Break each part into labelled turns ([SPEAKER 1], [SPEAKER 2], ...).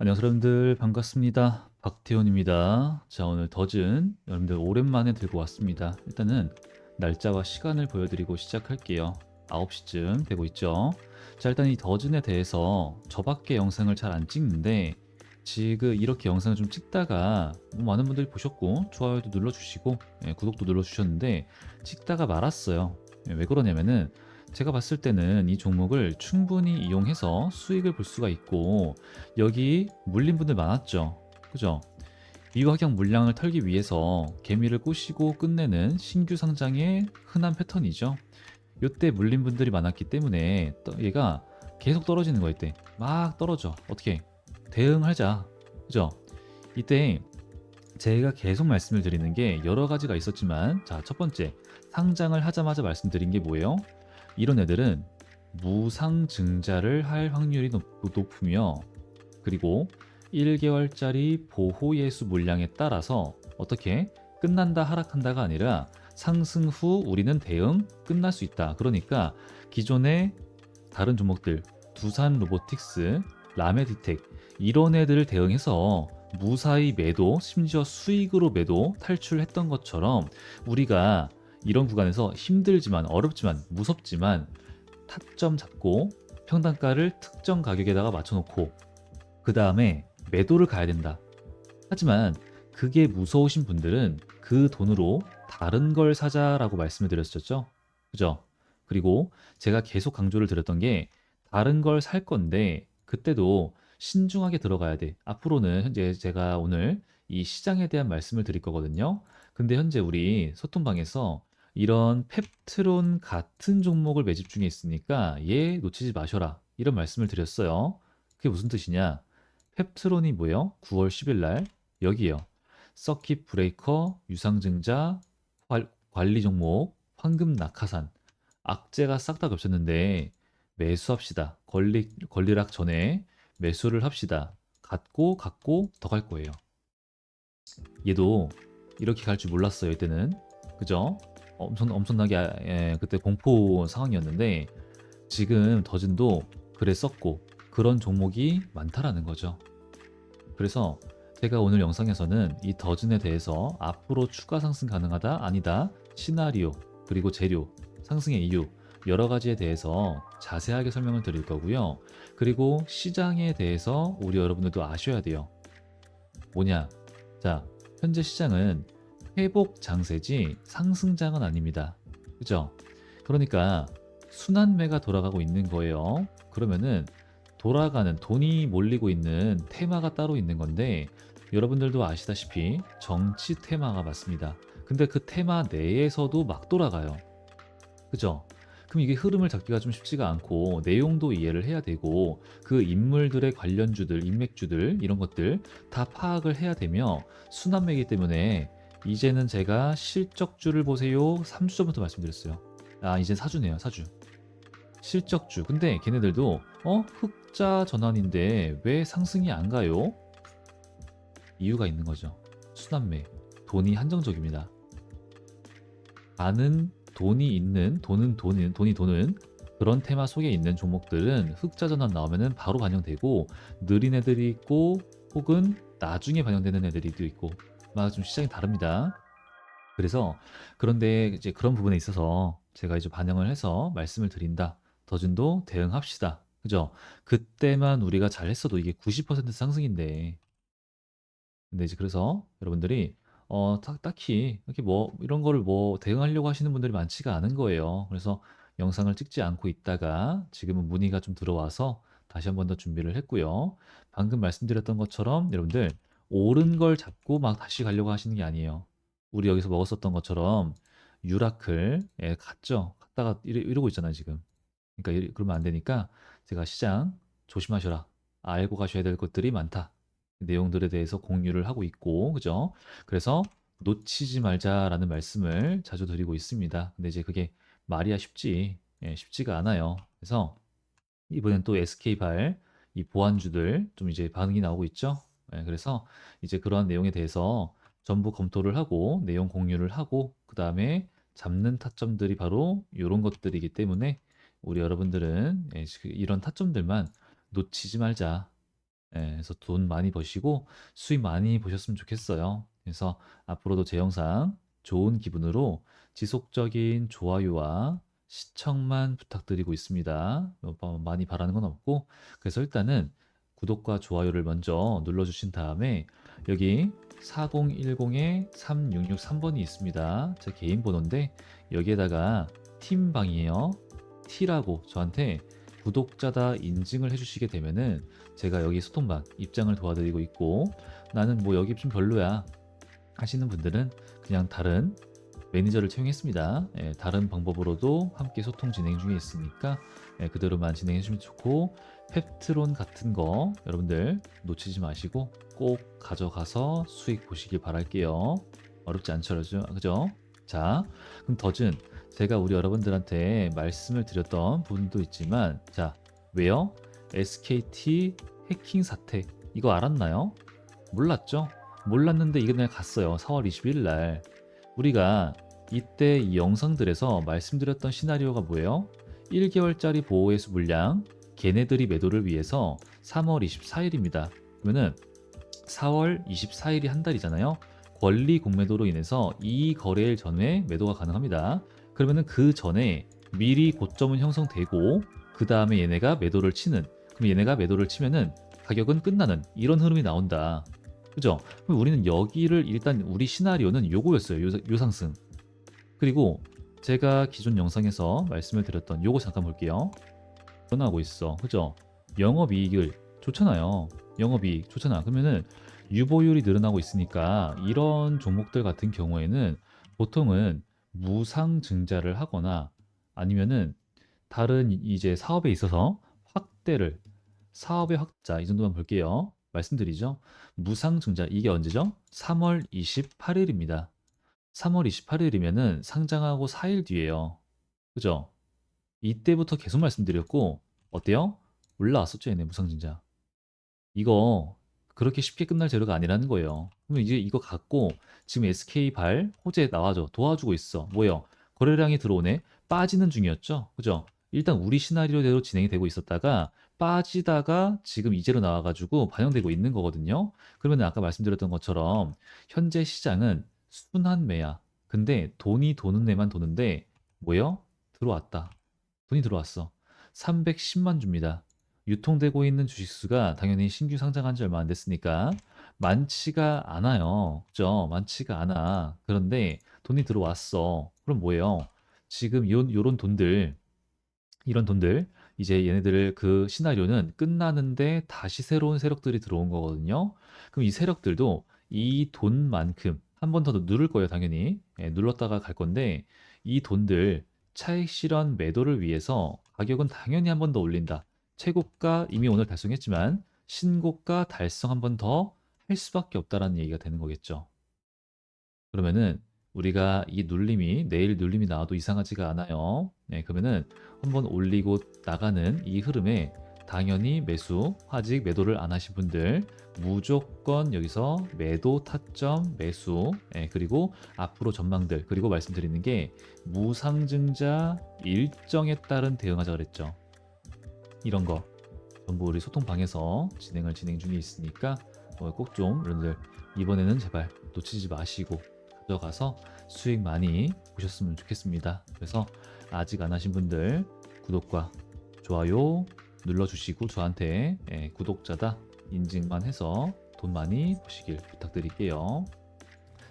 [SPEAKER 1] 안녕하세요 여러분들 반갑습니다. 박태원입니다. 자 오늘 더즌 여러분들 오랜만에 들고 왔습니다. 일단은 날짜와 시간을 보여드리고 시작할게요. 9시쯤 되고 있죠. 자 일단 이 더즌에 대해서 저밖에 영상을 잘 안 찍는데 지금 이렇게 영상을 좀 찍다가 뭐 많은 분들이 보셨고 좋아요도 눌러주시고 예, 구독도 눌러주셨는데 찍다가 말았어요. 예, 왜 그러냐면은 제가 봤을 때는 이 종목을 충분히 이용해서 수익을 볼 수가 있고 여기 물린 분들 많았죠. 그죠? 미확양 물량을 털기 위해서 개미를 꼬시고 끝내는 신규 상장의 흔한 패턴이죠. 요때 물린 분들이 많았기 때문에 또 얘가 계속 떨어지는 거야 이때 막 떨어져 어떻게 대응하자 그죠 이때 제가 계속 말씀을 드리는 게 여러 가지가 있었지만 자 첫 번째 상장을 하자마자 말씀드린 게 뭐예요 이런 애들은 무상증자를 할 확률이 높, 높으며 그리고 1개월짜리 보호예수 물량에 따라서 어떻게 끝난다 하락한다가 아니라 상승 후 우리는 대응 끝날 수 있다. 그러니까 기존의 다른 종목들 두산 로보틱스, 라메디텍 이런 애들을 대응해서 무사히 매도 심지어 수익으로 매도 탈출했던 것처럼 우리가 이런 구간에서 힘들지만 어렵지만 무섭지만 타점 잡고 평단가를 특정 가격에다가 맞춰놓고 그 다음에 매도를 가야 된다. 하지만 그게 무서우신 분들은 그 돈으로 다른 걸 사자라고 말씀을 드렸었죠. 그죠? 그리고 제가 계속 강조를 드렸던 게 다른 걸 살 건데 그때도 신중하게 들어가야 돼. 앞으로는 현재 제가 오늘 이 시장에 대한 말씀을 드릴 거거든요. 근데 현재 우리 소통방에서 이런 펩트론 같은 종목을 매집 중에 있으니까 얘 놓치지 마셔라. 이런 말씀을 드렸어요. 그게 무슨 뜻이냐? 펩트론이 뭐예요? 9월 10일 날 여기요. 서킷 브레이커, 유상증자, 관- 관리 종목, 황금 낙하산, 악재가 싹 다 겹쳤는데 매수합시다. 권리, 권리락 전에 매수를 합시다. 갖고 갖고 더 갈 거예요. 얘도 이렇게 갈 줄 몰랐어요. 이때는 그죠? 엄청 엄청나게 아- 예, 그때 공포 상황이었는데 지금 더진도 그랬었고 그런 종목이 많다라는 거죠. 그래서 제가 오늘 영상에서는 이 더진에 대해서 앞으로 추가 상승 가능하다 아니다 시나리오 그리고 재료 상승의 이유 여러 가지에 대해서 자세하게 설명을 드릴 거고요. 그리고 시장에 대해서 우리 여러분들도 아셔야 돼요. 뭐냐? 자, 현재 시장은 회복 장세지 상승장은 아닙니다. 그죠? 그러니까 순환매가 돌아가고 있는 거예요. 그러면은 돌아가는 돈이 몰리고 있는 테마가 따로 있는 건데 여러분들도 아시다시피 정치 테마가 맞습니다. 근데 그 테마 내에서도 막 돌아가요. 그죠? 그럼 이게 흐름을 잡기가 좀 쉽지가 않고 내용도 이해를 해야 되고 그 인물들의 관련주들, 인맥주들 이런 것들 다 파악을 해야 되며 순환매이기 때문에 이제는 제가 실적주를 보세요. 3주 전부터 말씀드렸어요. 아, 이제 사주네요. 사주. 실적주. 근데 걔네들도 어? 흑자 전환인데 왜 상승이 안 가요? 이유가 있는 거죠. 순환매. 돈이 한정적입니다. 많은 돈이 있는 돈은 돈은 돈이 도는 그런 테마 속에 있는 종목들은 흑자 전환 나오면은 바로 반영되고 느린 애들이 있고 혹은 나중에 반영되는 애들이 또 있고 막좀 시장이 다릅니다. 그래서 그런데 이제 그런 부분에 있어서 제가 이제 반영을 해서 말씀을 드린다. 더준도 대응합시다. 그죠? 그때만 우리가 잘 했어도 이게 90% 상승인데. 근데 이제 그래서 여러분들이 어, 딱, 딱히 이렇게 뭐 이런 거를 뭐 대응하려고 하시는 분들이 많지가 않은 거예요. 그래서 영상을 찍지 않고 있다가 지금은 문의가 좀 들어와서 다시 한 번 더 준비를 했고요. 방금 말씀드렸던 것처럼 여러분들 옳은 걸 잡고 막 다시 가려고 하시는 게 아니에요. 우리 여기서 먹었었던 것처럼 유라클 예, 갔죠. 갔다가 이러, 이러 고 있잖아요, 지금. 그러니까 이- 그러면 안 되니까 제가 시장 조심하셔라. 알고 가셔야 될 것들이 많다. 내용들에 대해서 공유를 하고 있고, 그죠? 그래서 놓치지 말자라는 말씀을 자주 드리고 있습니다. 근데 이제 그게 말이야 쉽지, 예, 쉽지가 않아요. 그래서 이번엔 또 SK발 이 보안주들 좀 이제 반응이 나오고 있죠. 예, 그래서 이제 그러한 내용에 대해서 전부 검토를 하고 내용 공유를 하고 그 다음에 잡는 타점들이 바로 이런 것들이기 때문에 우리 여러분들은 예, 그 이런 타점들만 놓치지 말자. 예, 그래서 돈 많이 버시고 수익 많이 보셨으면 좋겠어요. 그래서 앞으로도 제 영상 좋은 기분으로 지속적인 좋아요와 시청만 부탁드리고 있습니다. 뭐 많이 바라는 건 없고 그래서 일단은 구독과 좋아요를 먼저 눌러주신 다음에 여기 4010에 3663번이 있습니다. 제 개인 번호인데 여기에다가 팀방이에요. T라고 저한테 구독자다 인증을 해주시게 되면은 제가 여기 소통방 입장을 도와드리고 있고 나는 뭐 여기 좀 별로야 하시는 분들은 그냥 다른 매니저를 채용했습니다. 예, 다른 방법으로도 함께 소통 진행 중에 있으니까 예, 그대로만 진행해 주시면 좋고 펩트론 같은 거 여러분들 놓치지 마시고 꼭 가져가서 수익 보시길 바랄게요. 어렵지 않죠, 그죠? 자, 그럼 더즌 제가 우리 여러분들한테 말씀을 드렸던 부분도 있지만 자, 왜요? SKT 해킹 사태 이거 알았나요? 몰랐죠? 몰랐는데 이게 그냥 갔어요. 4월 21일 날. 우리가 이때 이 영상들에서 말씀드렸던 시나리오가 뭐예요? 1개월짜리 보호회수 물량 걔네들이 매도를 위해서 3월 24일입니다. 그러면은 4월 24일이 한 달이잖아요. 권리 공매도로 인해서 이 거래일 전에 매도가 가능합니다. 그러면은 그 전에 미리 고점은 형성되고 그 다음에 얘네가 매도를 치는 그럼 얘네가 매도를 치면은 가격은 끝나는 이런 흐름이 나온다. 그죠? 그럼 우리는 여기를 일단 우리 시나리오는 요거였어요. 요, 요 상승. 그리고 제가 기존 영상에서 말씀을 드렸던 요거 잠깐 볼게요. 변하고 있어. 그죠? 영업이익을 좋잖아요. 영업이익 좋잖아. 그러면은 유보율이 늘어나고 있으니까 이런 종목들 같은 경우에는 보통은 무상 증자를 하거나 아니면은 다른 이제 사업에 있어서 확대를 사업의 확자 이 정도만 볼게요. 말씀드리죠. 무상 증자 이게 언제죠? 3월 28일입니다. 3월 28일이면은 상장하고 4일 뒤에요. 그죠? 이때부터 계속 말씀드렸고 어때요? 올라왔었죠, 얘네 무상증자. 이거 그렇게 쉽게 끝날 재료가 아니라는 거예요. 그러면 이제 이거 갖고 지금 SK 발 호재 나와줘 도와주고 있어. 뭐예요? 거래량이 들어오네. 빠지는 중이었죠. 그죠? 일단 우리 시나리오대로 진행이 되고 있었다가 빠지다가 지금 이제로 나와가지고 반영되고 있는 거거든요. 그러면 아까 말씀드렸던 것처럼 현재 시장은 순환 매야. 근데 돈이 도는 애만 도는데 뭐예요? 들어왔다. 돈이 들어왔어. 310만 주입니다. 유통되고 있는 주식수가 당연히 신규 상장한 지 얼마 안 됐으니까 많지가 않아요. 그죠? 많지가 않아. 그런데 돈이 들어왔어. 그럼 뭐예요? 지금 요, 요런 돈들, 이런 돈들, 이제 얘네들 그 시나리오는 끝나는데 다시 새로운 세력들이 들어온 거거든요. 그럼 이 세력들도 이 돈만큼 한 번 더 누를 거예요, 당연히. 예, 눌렀다가 갈 건데 이 돈들 차익 실현 매도를 위해서 가격은 당연히 한 번 더 올린다. 최고가 이미 오늘 달성했지만 신고가 달성 한 번 더 할 수밖에 없다라는 얘기가 되는 거겠죠. 그러면은 우리가 이 눌림이 내일 눌림이 나와도 이상하지가 않아요. 네, 그러면은 한번 올리고 나가는 이 흐름에 당연히 매수, 아직 매도를 안 하신 분들 무조건 여기서 매도 타점 매수 예, 그리고 앞으로 전망들 그리고 말씀드리는 게 무상증자 일정에 따른 대응하자 그랬죠. 이런 거 전부 우리 소통방에서 진행을 진행 중에 있으니까 어, 꼭좀 여러분들 이번에는 제발 놓치지 마시고 가져가서 수익 많이 보셨으면 좋겠습니다. 그래서 아직 안 하신 분들 구독과 좋아요 눌러주시고 저한테 예, 구독자다 인증만 해서 돈 많이 보시길 부탁드릴게요.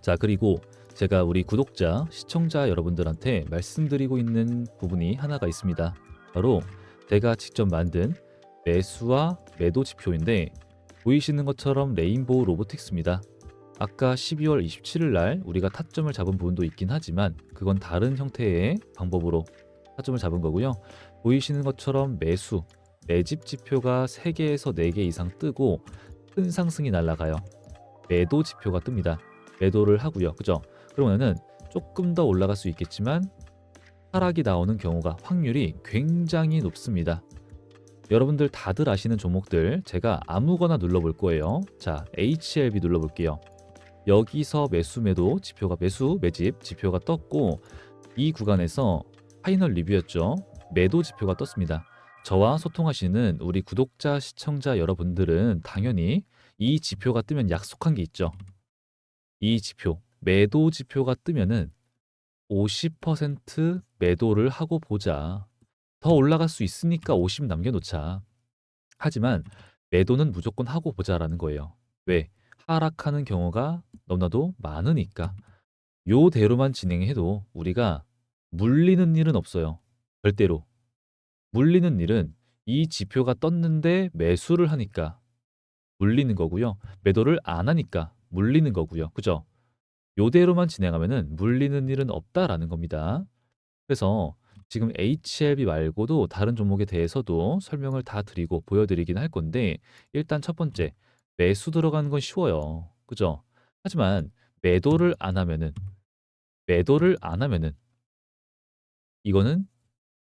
[SPEAKER 1] 자 그리고 제가 우리 구독자, 시청자 여러분들한테 말씀드리고 있는 부분이 하나가 있습니다. 바로 제가 직접 만든 매수와 매도 지표인데 보이시는 것처럼 레인보우 로보틱스입니다. 아까 12월 27일 날 우리가 타점을 잡은 부분도 있긴 하지만 그건 다른 형태의 방법으로 타점을 잡은 거고요. 보이시는 것처럼 매수, 매집 지표가 3개에서 4개 이상 뜨고 큰 상승이 날아가요. 매도 지표가 뜹니다. 매도를 하고요. 그죠? 그러면은 조금 더 올라갈 수 있겠지만 하락이 나오는 경우가 확률이 굉장히 높습니다. 여러분들 다들 아시는 종목들 제가 아무거나 눌러볼 거예요. 자, HLB 눌러볼게요. 여기서 매수 매도 지표가 매수 매집 지표가 떴고 이 구간에서 파이널 리뷰였죠. 매도 지표가 떴습니다. 저와 소통하시는 우리 구독자, 시청자 여러분들은 당연히 이 지표가 뜨면 약속한 게 있죠. 이 지표, 매도 지표가 뜨면은 50% 매도를 하고 보자. 더 올라갈 수 있으니까 50 남겨놓자. 하지만 매도는 무조건 하고 보자라는 거예요. 왜? 하락하는 경우가 너무나도 많으니까. 요대로만 진행해도 우리가 물리는 일은 없어요. 절대로. 물리는 일은 이 지표가 떴는데 매수를 하니까 물리는 거고요. 매도를 안 하니까 물리는 거고요. 그죠? 요대로만 진행하면은 물리는 일은 없다라는 겁니다. 그래서 지금 HLB 말고도 다른 종목에 대해서도 설명을 다 드리고 보여드리긴 할 건데 일단 첫 번째 매수 들어가는 건 쉬워요. 그죠? 하지만 매도를 안 하면은 매도를 안 하면은 이거는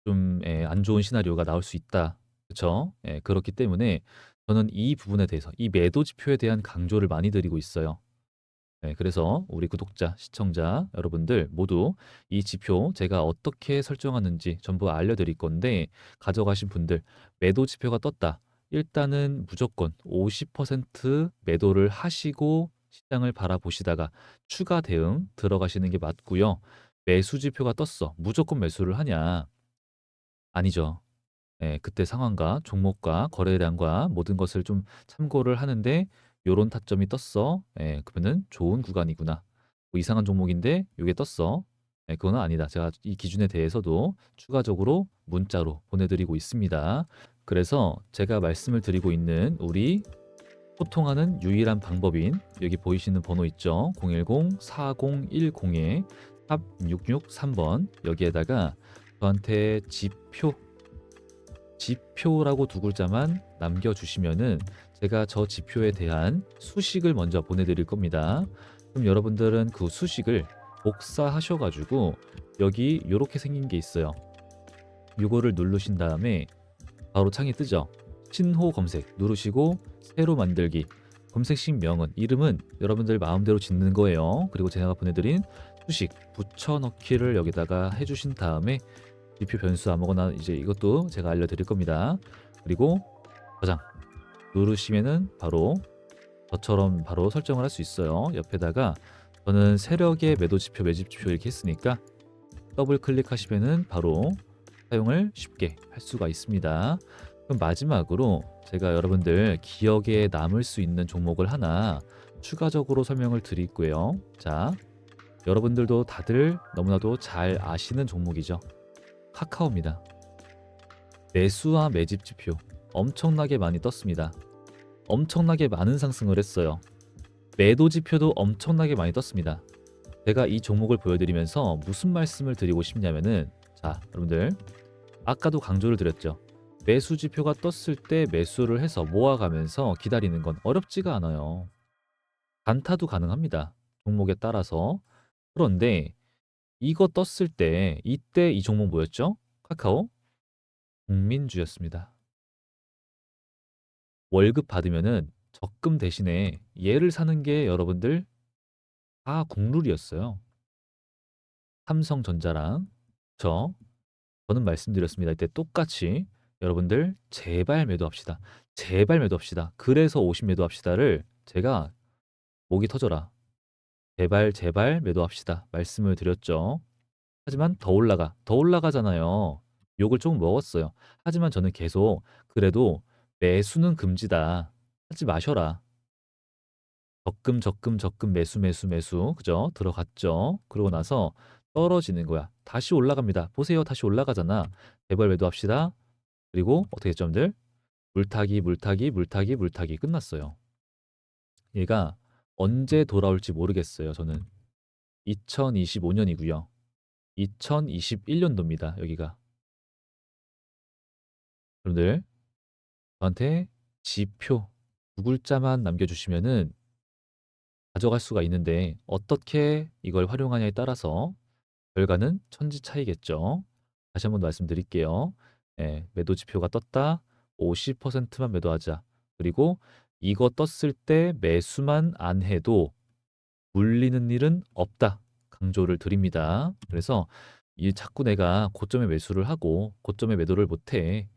[SPEAKER 1] 좀 예, 안 좋은 시나리오가 나올 수 있다. 예, 그렇기 때문에 저는 이 부분에 대해서 이 매도 지표에 대한 강조를 많이 드리고 있어요. 네, 그래서 우리 구독자, 시청자 여러분들 모두 이 지표 제가 어떻게 설정하는지 전부 알려 드릴 건데 가져가신 분들 매도 지표가 떴다. 일단은 무조건 50% 매도를 하시고 시장을 바라보시다가 추가 대응 들어가시는 게 맞고요. 매수 지표가 떴어. 무조건 매수를 하냐? 아니죠. 예, 그때 상황과 종목과 거래량과 모든 것을 좀 참고를 하는데 요런 타점이 떴어. 예, 그러면은 좋은 구간이구나. 뭐 이상한 종목인데 요게 떴어. 예, 그거는 아니다. 제가 이 기준에 대해서도 추가적으로 문자로 보내드리고 있습니다. 그래서 제가 말씀을 드리고 있는 우리 소통하는 유일한 방법인 여기 보이시는 번호 있죠? 010-4010에 탑 663번 여기에다가 저한테 지표 지표라고 두 글자만 남겨주시면은 제가 저 지표에 대한 수식을 먼저 보내드릴 겁니다. 그럼 여러분들은 그 수식을 복사하셔가지고 여기 이렇게 생긴 게 있어요. 이거를 누르신 다음에 바로 창이 뜨죠. 신호 검색 누르시고 새로 만들기 검색식 명은 이름은 여러분들 마음대로 짓는 거예요. 그리고 제가 보내드린 수식 붙여넣기를 여기다가 해주신 다음에 지표 변수 아무거나 이제 이것도 제가 알려드릴 겁니다. 그리고 저장 누르시면은 바로 저처럼 바로 설정을 할 수 있어요. 옆에다가 저는 세력의 매도 지표, 매집 지표 이렇게 했으니까 더블 클릭하시면은 바로 사용을 쉽게 할 수가 있습니다. 그럼 마지막으로 제가 여러분들 기억에 남을 수 있는 종목을 하나 추가적으로 설명을 드리고요. 자, 여러분들도 다들 너무나도 잘 아시는 종목이죠. 카카오입니다. 매수와 매집 지표 엄청나게 많이 떴습니다. 엄청나게 많은 상승을 했어요. 매도 지표도 엄청나게 많이 떴습니다. 제가 이 종목을 보여드리면서 무슨 말씀을 드리고 싶냐면은 자 여러분들 아까도 강조를 드렸죠. 매수 지표가 떴을 때 매수를 해서 모아가면서 기다리는 건 어렵지가 않아요. 단타도 가능합니다. 종목에 따라서. 그런데 이거 떴을 때 이때 이 종목 뭐였죠? 카카오 국민주였습니다. 월급 받으면은 적금 대신에 얘를 사는 게 여러분들 다 국룰이었어요. 삼성전자랑 저 저는 말씀드렸습니다. 이때 똑같이 여러분들 제발 매도합시다. 제발 매도합시다. 그래서 50 매도합시다를 제가 목이 터져라. 제발 제발 매도합시다. 말씀을 드렸죠. 하지만 더 올라가. 더 올라가잖아요. 욕을 조금 먹었어요. 하지만 저는 계속 그래도 매수는 금지다. 하지 마셔라. 적금 적금 적금 매수 매수 매수 그죠? 들어갔죠. 그러고 나서 떨어지는 거야. 다시 올라갑니다. 보세요. 다시 올라가잖아. 제발 매도합시다. 그리고 어떻게 여러분들? 물타기 물타기 물타기 물타기 끝났어요. 얘가 언제 돌아올지 모르겠어요. 저는 2025년이고요. 2021년도입니다. 여기가. 여러분들 저한테 지표 두 글자만 남겨주시면은 가져갈 수가 있는데 어떻게 이걸 활용하냐에 따라서 결과는 천지 차이겠죠. 다시 한번 말씀드릴게요. 예, 매도 지표가 떴다. 50%만 매도하자. 그리고 이거 떴을 때 매수만 안 해도 물리는 일은 없다. 강조를 드립니다. 그래서 이 자꾸 내가 고점에 매수를 하고 고점에 매도를 못해.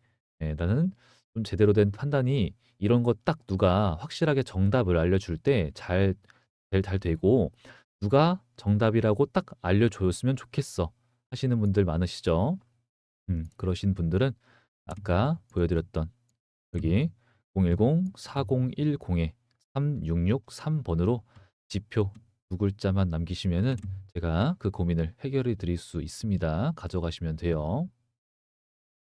[SPEAKER 1] 예, 나는 좀 제대로 된 판단이 이런 거 딱 누가 확실하게 정답을 알려줄 때 잘, 잘, 잘 되고 누가 정답이라고 딱 알려줬으면 좋겠어 하시는 분들 많으시죠? 음, 그러신 분들은 아까 보여드렸던 여기 010-4010에 3663번으로 지표 두 글자만 남기시면은 제가 그 고민을 해결해 드릴 수 있습니다. 가져가시면 돼요.